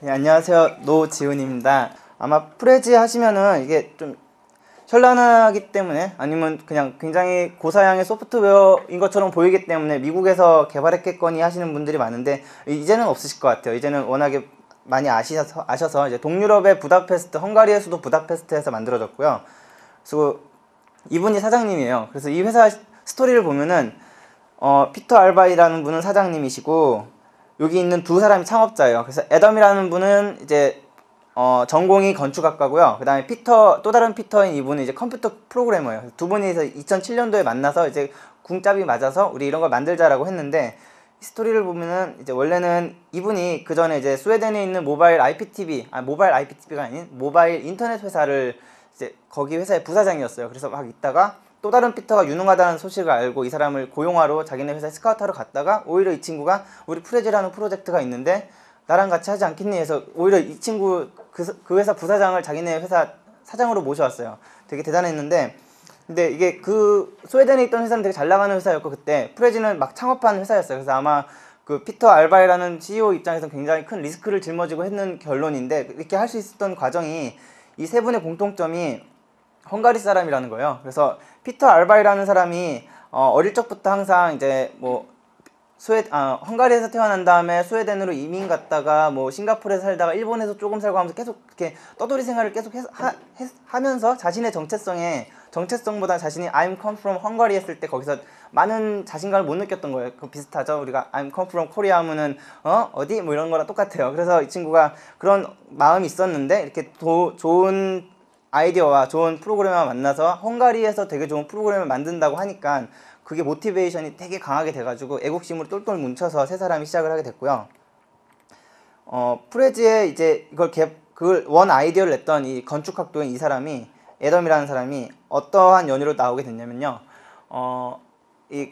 네, 안녕하세요. 노지훈입니다. 아마 프레지 하시면은 이게 좀 현란하기 때문에 아니면 그냥 굉장히 고사양의 소프트웨어인 것처럼 보이기 때문에 미국에서 개발했겠거니 하시는 분들이 많은데 이제는 없으실 것 같아요. 이제는 워낙에 많이 아시셔서, 아셔서 이제 동유럽의 부다페스트, 헝가리에서도 부다페스트에서 만들어졌고요. 그래서 이분이 사장님이에요. 그래서 이 회사 스토리를 보면은 어, 피터 알바이라는 분은 사장님이시고 여기 있는 두 사람이 창업자예요. 그래서 애덤이라는 분은 이제 어, 전공이 건축학과고요. 그 다음에 피터, 또 다른 피터인 이분은 이제 컴퓨터 프로그래머예요. 두 분이서 2007년도에 만나서 이제 궁짝이 맞아서 우리 이런 걸 만들자라고 했는데 스토리를 보면은 이제 원래는 이분이 그 전에 이제 스웨덴에 있는 모바일 IPTV, 아 모바일 IPTV가 아닌 모바일 인터넷 회사를 이제 거기 회사의 부사장이었어요. 그래서 막 있다가 또 다른 피터가 유능하다는 소식을 알고 이 사람을 고용하러 자기네 회사에 스카우트하러 갔다가 오히려 이 친구가 우리 프레지라는 프로젝트가 있는데 나랑 같이 하지 않겠니 해서 오히려 이 친구 그, 그 회사 부사장을 자기네 회사 사장으로 모셔왔어요. 되게 대단했는데 근데 이게 그 스웨덴에 있던 회사는 되게 잘 나가는 회사였고 그때 프레지는 막 창업한 회사였어요. 그래서 아마 그 피터 알바이라는 CEO 입장에서 굉장히 큰 리스크를 짊어지고 했는 결론인데 이렇게 할 수 있었던 과정이 이 세 분의 공통점이 헝가리 사람이라는 거예요. 그래서 피터 알바이라는 사람이 어, 어릴 적부터 항상 이제 뭐 스웨 아 헝가리에서 태어난 다음에 스웨덴으로 이민 갔다가 뭐 싱가포르에 살다가 일본에서 조금 살고 하면서 계속 이렇게 떠돌이 생활을 계속 해, 하, 해, 하면서 자신의 정체성에 정체성보다 자신이 I'm come from Hungary 했을 때 거기서 많은 자신감을 못 느꼈던 거예요. 그 비슷하죠. 우리가 I'm come from Korea 하면은 어 어디 뭐 이런 거랑 똑같아요. 그래서 이 친구가 그런 마음이 있었는데 이렇게 도, 좋은 아이디어와 좋은 프로그램을 만나서 헝가리에서 되게 좋은 프로그램을 만든다고 하니까 그게 모티베이션이 되게 강하게 돼가지고 애국심으로 똘똘 뭉쳐서 세 사람이 시작을 하게 됐고요. 어, 프레지에 이제 이걸 개, 그걸 원 아이디어를 냈던 이 건축학도인 이 사람이 에덤이라는 사람이 어떠한 연유로 나오게 됐냐면요. 어, 이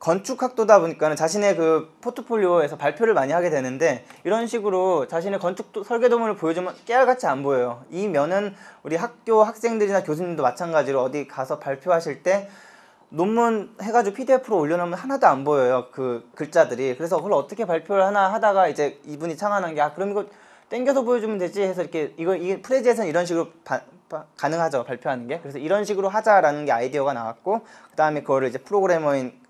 건축학도다 보니까는 자신의 그 포트폴리오에서 발표를 많이 하게 되는데 이런 식으로 자신의 건축 설계도문을 보여주면 깨알같이 안 보여요. 이 면은 우리 학교 학생들이나 교수님도 마찬가지로 어디 가서 발표하실 때 논문 해가지고 PDF로 올려놓으면 하나도 안 보여요. 그 글자들이. 그래서 그걸 어떻게 발표를 하나 하다가 이제 이분이 창안한 게, 아, 그럼 이거 땡겨서 보여주면 되지 해서 이렇게, 이거, 이게 프레지에서는 이런 식으로 바, 바, 가능하죠. 발표하는 게. 그래서 이런 식으로 하자라는 게 아이디어가 나왔고, 그 다음에 그거를 이제 프로그래머인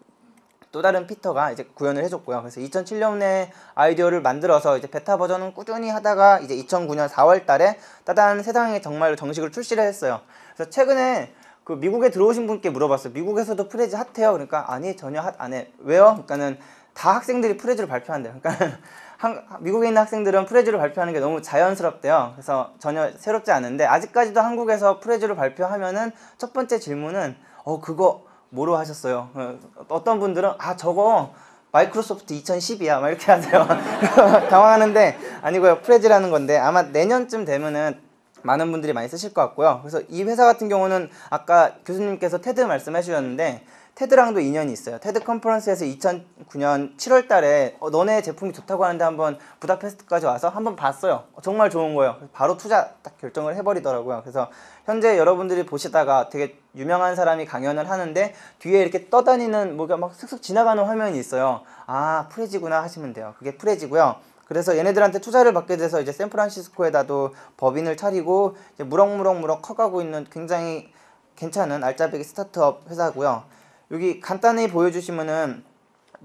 또 다른 피터가 이제 구현을 해줬고요. 그래서 2007년에 아이디어를 만들어서 이제 베타 버전은 꾸준히 하다가 이제 2009년 4월 달에 따단 세상에 정말로 정식으로 출시를 했어요. 그래서 최근에 그 미국에 들어오신 분께 물어봤어요. 미국에서도 프레즈 핫해요? 그러니까 아니 전혀 핫 안 해. 왜요? 그러니까는 다 학생들이 프레즈를 발표한대요. 그러니까 한, 미국에 있는 학생들은 프레즈를 발표하는 게 너무 자연스럽대요. 그래서 전혀 새롭지 않은데 아직까지도 한국에서 프레즈를 발표하면은 첫 번째 질문은 어 그거 뭐로 하셨어요? 어, 어떤 분들은 아 저거 마이크로소프트 2010이야 막 이렇게 하세요. 당황하는데 아니고요. 프레즈라는 건데 아마 내년쯤 되면은 많은 분들이 많이 쓰실 것 같고요. 그래서 이 회사 같은 경우는 아까 교수님께서 테드 말씀해 주셨는데 테드랑도 인연이 있어요. 테드 컨퍼런스에서 2009년 7월 달에 어, 너네 제품이 좋다고 하는데 한번 부다페스트까지 와서 한번 봤어요. 어, 정말 좋은 거예요. 바로 투자 딱 결정을 해버리더라고요. 그래서 현재 여러분들이 보시다가 되게 유명한 사람이 강연을 하는데 뒤에 이렇게 떠다니는 뭐가 막 슥슥 지나가는 화면이 있어요. 아, 프레지구나 하시면 돼요. 그게 프레지고요. 그래서 얘네들한테 투자를 받게 돼서 이제 샌프란시스코에다도 법인을 차리고 무럭무럭무럭 커가고 있는 굉장히 괜찮은 알짜배기 스타트업 회사고요. 여기 간단히 보여주시면은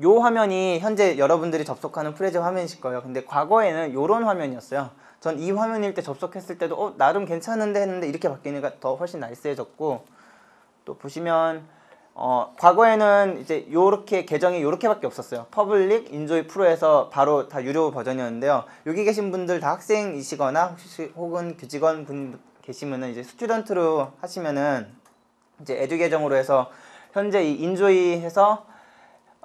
요 화면이 현재 여러분들이 접속하는 프레즈 화면이실 거예요. 근데 과거에는 요런 화면이었어요. 전 이 화면일 때 접속했을 때도 어 나름 괜찮은데 했는데 이렇게 바뀌니까 더 훨씬 나이스해졌고 또 보시면 어, 과거에는 이제 요렇게 계정이 요렇게밖에 없었어요. 퍼블릭, 인조이 프로에서 바로 다 유료 버전이었는데요. 여기 계신 분들 다 학생이시거나 혹시 혹은 교직원 분 계시면은 이제 스튜던트로 하시면은 이제 에듀 계정으로 해서 현재 이 인조이해서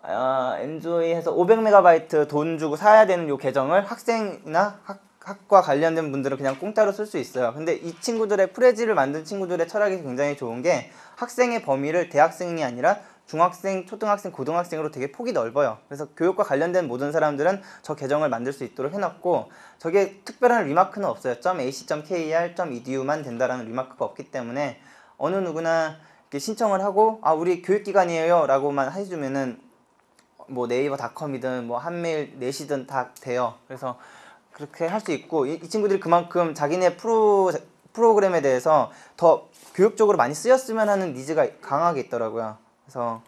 어, 엔조이해서 500메가바이트 돈 주고 사야 되는 요 계정을 학생이나 학, 학과 관련된 분들은 그냥 공짜로 쓸 수 있어요. 근데 이 친구들의 프레지를 만든 친구들의 철학이 굉장히 좋은 게 학생의 범위를 대학생이 아니라 중학생, 초등학생, 고등학생으로 되게 폭이 넓어요. 그래서 교육과 관련된 모든 사람들은 저 계정을 만들 수 있도록 해놨고 저게 특별한 리마크는 없어요. .ac.kr, .edu만 된다라는 리마크가 없기 때문에 어느 누구나 신청을 하고 아 우리 교육기관이에요 라고만 해주면은 뭐 네이버닷컴이든 뭐 한메일 넷이든 다 돼요. 그래서 그렇게 할 수 있고 이, 이 친구들이 그만큼 자기네 프로 프로그램에 대해서 더 교육적으로 많이 쓰였으면 하는 니즈가 강하게 있더라고요. 그래서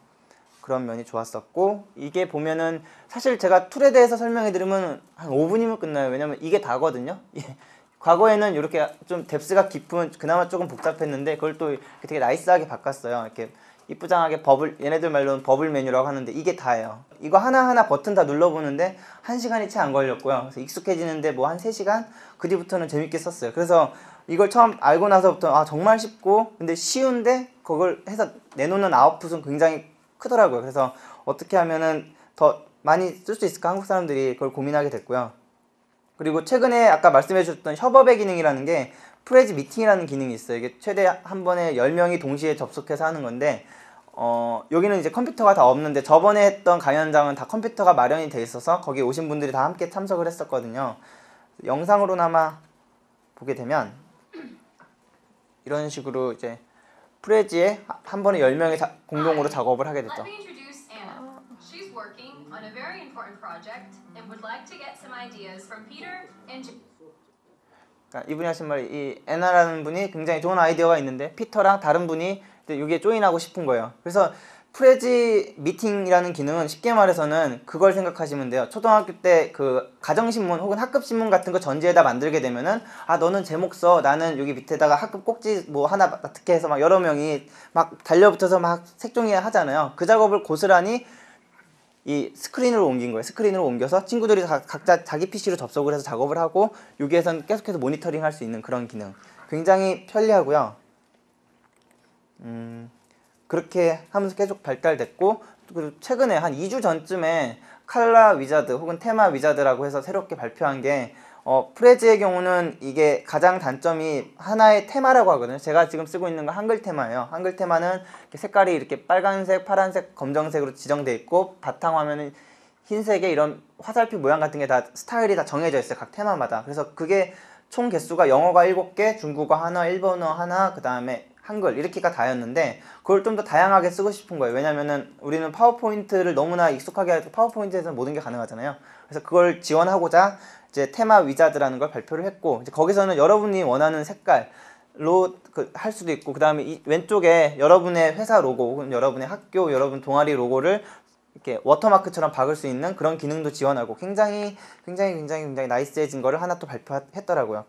그런 면이 좋았었고 이게 보면은 사실 제가 툴에 대해서 설명해 드리면 한 5분이면 끝나요. 왜냐면 이게 다거든요. 예. 과거에는 이렇게 좀 뎁스가 깊은 그나마 조금 복잡했는데 그걸 또 되게 나이스하게 바꿨어요. 이렇게 이쁘장하게 버블 얘네들 말로는 버블 메뉴라고 하는데 이게 다예요. 이거 하나하나 버튼 다 눌러보는데 한 시간이 채 안 걸렸고요. 그래서 익숙해지는데 뭐한 3시간? 그 뒤부터는 재밌게 썼어요. 그래서 이걸 처음 알고 나서부터 아 정말 쉽고 근데 쉬운데 그걸 해서 내놓는 아웃풋은 굉장히 크더라고요. 그래서 어떻게 하면은 더 많이 쓸 수 있을까 한국 사람들이 그걸 고민하게 됐고요. 그리고 최근에 아까 말씀해 주셨던 협업의 기능이라는 게 프레지 미팅이라는 기능이 있어요. 이게 최대 한 번에 10명이 동시에 접속해서 하는 건데 어, 여기는 이제 컴퓨터가 다 없는데 저번에 했던 강연장은 다 컴퓨터가 마련이 돼 있어서 거기 오신 분들이 다 함께 참석을 했었거든요. 영상으로나마 보게 되면 이런 식으로 이제 프레지에 한 번에 10명이 자- 공동으로 작업을 하게 됐죠. On a very important project and would like to get some ideas from Peter and 그러니까 이분이 하신 말이 이 애나라는 분이 굉장히 좋은 아이디어가 있는데 피터랑 다른 분이 여기에 조인하고 싶은 거예요. 그래서 프레지 미팅이라는 기능은 쉽게 말해서는 그걸 생각하시면 돼요. 초등학교 때 그 가정신문 혹은 학급신문 같은 거 전지에다 만들게 되면은 아 너는 제목 써 나는 여기 밑에다가 학급 꼭지 뭐 하나 특히 해서 막 여러 명이 막 달려붙어서 막 색종이 하잖아요. 그 작업을 고스란히 이 스크린으로 옮긴 거예요. 스크린으로 옮겨서 친구들이 다 각자 자기 PC로 접속을 해서 작업을 하고 여기에서는 계속해서 모니터링 할 수 있는 그런 기능. 굉장히 편리하고요. 음, 그렇게 하면서 계속 발달됐고 그리고 최근에 한 2주 전쯤에 칼라 위자드 혹은 테마 위자드라고 해서 새롭게 발표한 게 어, 프레즈의 경우는 이게 가장 단점이 하나의 테마라고 하거든요. 제가 지금 쓰고 있는 건 한글 테마예요. 한글 테마는 색깔이 이렇게 빨간색, 파란색, 검정색으로 지정돼 있고 바탕 화면은 흰색의 이런 화살표 모양 같은 게 다 스타일이 다 정해져 있어요. 각 테마마다. 그래서 그게 총 개수가 영어가 7개, 중국어 하나, 일본어 하나, 그 다음에 한글 이렇게가 다였는데 그걸 좀 더 다양하게 쓰고 싶은 거예요. 왜냐면은 우리는 파워포인트를 너무나 익숙하게 해서 파워포인트에서 모든 게 가능하잖아요. 그래서 그걸 지원하고자 이제 테마 위자드라는 걸 발표를 했고 거기서는 여러분이 원하는 색깔로 그 할 수도 있고 그 다음에 이 왼쪽에 여러분의 회사 로고 혹은 여러분의 학교, 여러분 동아리 로고를 이렇게 워터마크처럼 박을 수 있는 그런 기능도 지원하고 굉장히 굉장히 굉장히 굉장히 나이스해진 거를 하나 또 발표했더라고요.